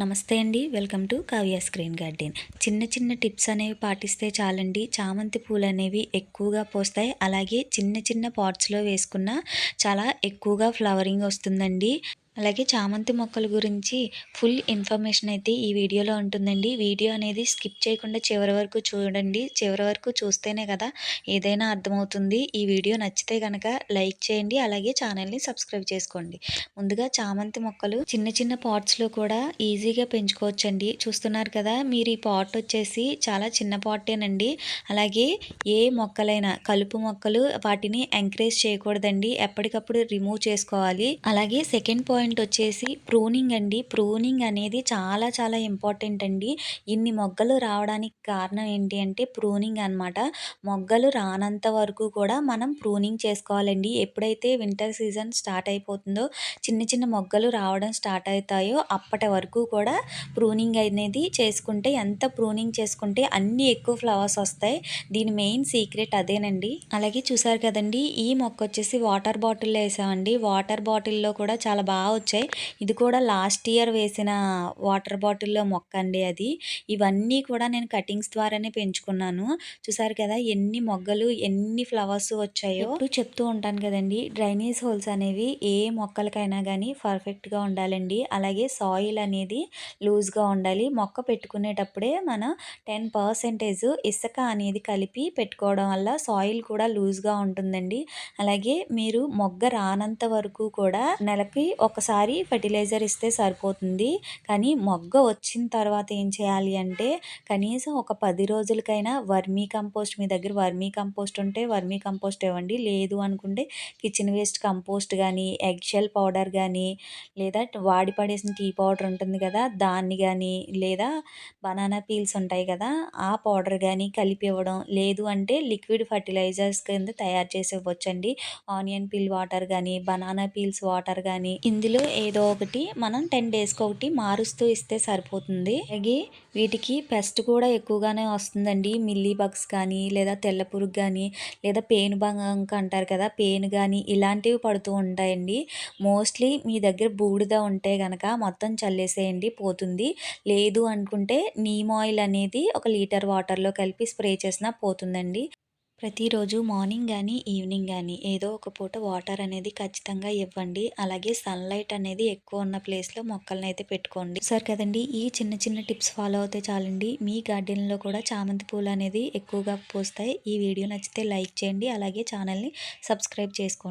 నమస్తే అండి. Welcome to Kavya screen garden. చిన్న చిన్న టిప్స్ అనేవి పాటిస్తే చాలండి. చామంతి పూలు అనేవి ఎక్కువగా పోస్తాయి. అలాగే చిన్న చిన్న పాట్స్లో వేసుకున్న చాలా ఎక్కువగా ఫ్లవరింగ్ వస్తుందండి. అలాగే చామంతి మొక్కల గురించి ఫుల్ ఇన్ఫర్మేషన్ అయితే ఈ వీడియోలో ఉంటుందండి. వీడియో అనేది స్కిప్ చేయకుండా చివరి వరకు చూడండి. చివరి వరకు చూస్తేనే కదా ఏదైనా అర్థమవుతుంది. ఈ వీడియో నచ్చితే కనుక లైక్ చేయండి. అలాగే ఛానల్ని సబ్స్క్రైబ్ చేసుకోండి. ముందుగా చామంతి మొక్కలు చిన్న చిన్న పాట్స్లో కూడా ఈజీగా పెంచుకోవచ్చండి. చూస్తున్నారు కదా మీరు ఈ పాట్ వచ్చేసి చాలా చిన్న పాటేనండి. అలాగే ఏ మొక్కలైనా కలుపు మొక్కలు వాటిని ఎంకరేజ్ చేయకూడదండి. ఎప్పటికప్పుడు రిమూవ్ చేసుకోవాలి. అలాగే సెకండ్ పాయింట్ పాయింట్ వచ్చేసి ప్రూనింగ్ అండి. ప్రూనింగ్ అనేది చాలా చాలా ఇంపార్టెంట్ అండి. ఇన్ని మొగ్గలు రావడానికి కారణం ఏంటి అంటే ప్రూనింగ్ అనమాట మొగ్గలు రానంత వరకు కూడా మనం ప్రూనింగ్ చేసుకోవాలండి. ఎప్పుడైతే వింటర్ సీజన్ స్టార్ట్ అయిపోతుందో చిన్న చిన్న మొగ్గలు రావడం స్టార్ట్ అవుతాయో అప్పటి వరకు కూడా ప్రూనింగ్ అనేది చేసుకుంటే ఎంత ప్రూనింగ్ చేసుకుంటే అన్ని ఎక్కువ ఫ్లవర్స్ వస్తాయి. దీని మెయిన్ సీక్రెట్ అదేనండి. అలాగే చూసారు కదండి ఈ మొక్క వచ్చేసి వాటర్ బాటిల్లో వేసామండి. వాటర్ బాటిల్లో కూడా చాలా బాగా వచ్చాయి. ఇది కూడా లాస్ట్ ఇయర్ వేసిన వాటర్ బాటిల్లో మొక్క అండి అది. ఇవన్నీ కూడా నేను కటింగ్స్ ద్వారానే పెంచుకున్నాను. చూసారు కదా ఎన్ని మొగ్గలు ఎన్ని ఫ్లవర్స్ వచ్చాయో. ఇప్పుడు చెప్తూ ఉంటాను కదండి డ్రైనేజ్ హోల్స్ అనేవి ఏ మొక్కలకైనా కానీ పర్ఫెక్ట్గా ఉండాలండి. అలాగే సాయిల్ అనేది లూజ్గా ఉండాలి. మొక్క పెట్టుకునేటప్పుడే మనం టెన్ పర్సెంటేజ్ ఇసుక అనేది కలిపి పెట్టుకోవడం వల్ల సాయిల్ కూడా లూజ్గా ఉంటుందండి. అలాగే మీరు మొగ్గ రానంత వరకు కూడా నెలకి ఒక ఒక్కసారి ఫర్టిలైజర్ ఇస్తే సరిపోతుంది. కానీ మొగ్గ వచ్చిన తర్వాత ఏం చేయాలి అంటే కనీసం ఒక పది రోజులకైనా వర్మీ కంపోస్ట్ మీ దగ్గర వర్మీ కంపోస్ట్ ఉంటే వర్మీ కంపోస్ట్ ఇవ్వండి. లేదు అనుకుంటే కిచెన్ వేస్ట్ కంపోస్ట్ కానీ ఎగ్ షెల్ పౌడర్ కానీ లేదా వాడి పడేసిన టీ పౌడర్ ఉంటుంది కదా దాన్ని కానీ లేదా బనానా పీల్స్ ఉంటాయి కదా ఆ పౌడర్ కానీ కలిపి ఇవ్వడం. లేదు అంటే లిక్విడ్ ఫర్టిలైజర్స్ కింద తయారు చేసి ఇవ్వచ్చండి. ఆనియన్ పీల్ వాటర్ కానీ బనానా పీల్స్ వాటర్ కానీ ఇందులో ఇందులో ఏదో ఒకటి మనం టెన్ డేస్కి ఒకటి మారుస్తూ ఇస్తే సరిపోతుంది. అలాగే వీటికి పెస్ట్ కూడా ఎక్కువగానే వస్తుందండి. మిల్లీ బగ్స్ కానీ లేదా తెల్ల పురుగు కానీ లేదా పేను బంక అంటారు కదా పేను కానీ ఇలాంటివి పడుతూ ఉంటాయండి. మోస్ట్లీ మీ దగ్గర బూడిద ఉంటే కనుక మొత్తం చల్లేసేయండి పోతుంది. లేదు అనుకుంటే నీమ్ ఆయిల్ అనేది ఒక లీటర్ వాటర్లో కలిపి స్ప్రే చేసినా పోతుందండి. ప్రతిరోజు మార్నింగ్ కానీ ఈవినింగ్ కానీ ఏదో ఒక పూట వాటర్ అనేది ఖచ్చితంగా ఇవ్వండి. అలాగే సన్లైట్ అనేది ఎక్కువ ఉన్న ప్లేస్లో మొక్కలను అయితే పెట్టుకోండి. సార్ కదండి ఈ చిన్న చిన్న టిప్స్ ఫాలో అవుతే చాలండి. మీ గార్డెన్లో కూడా చామంతి పూలు అనేది ఎక్కువగా పోస్తాయి. ఈ వీడియో నచ్చితే లైక్ చేయండి. అలాగే ఛానల్ని సబ్స్క్రైబ్ చేసుకోండి.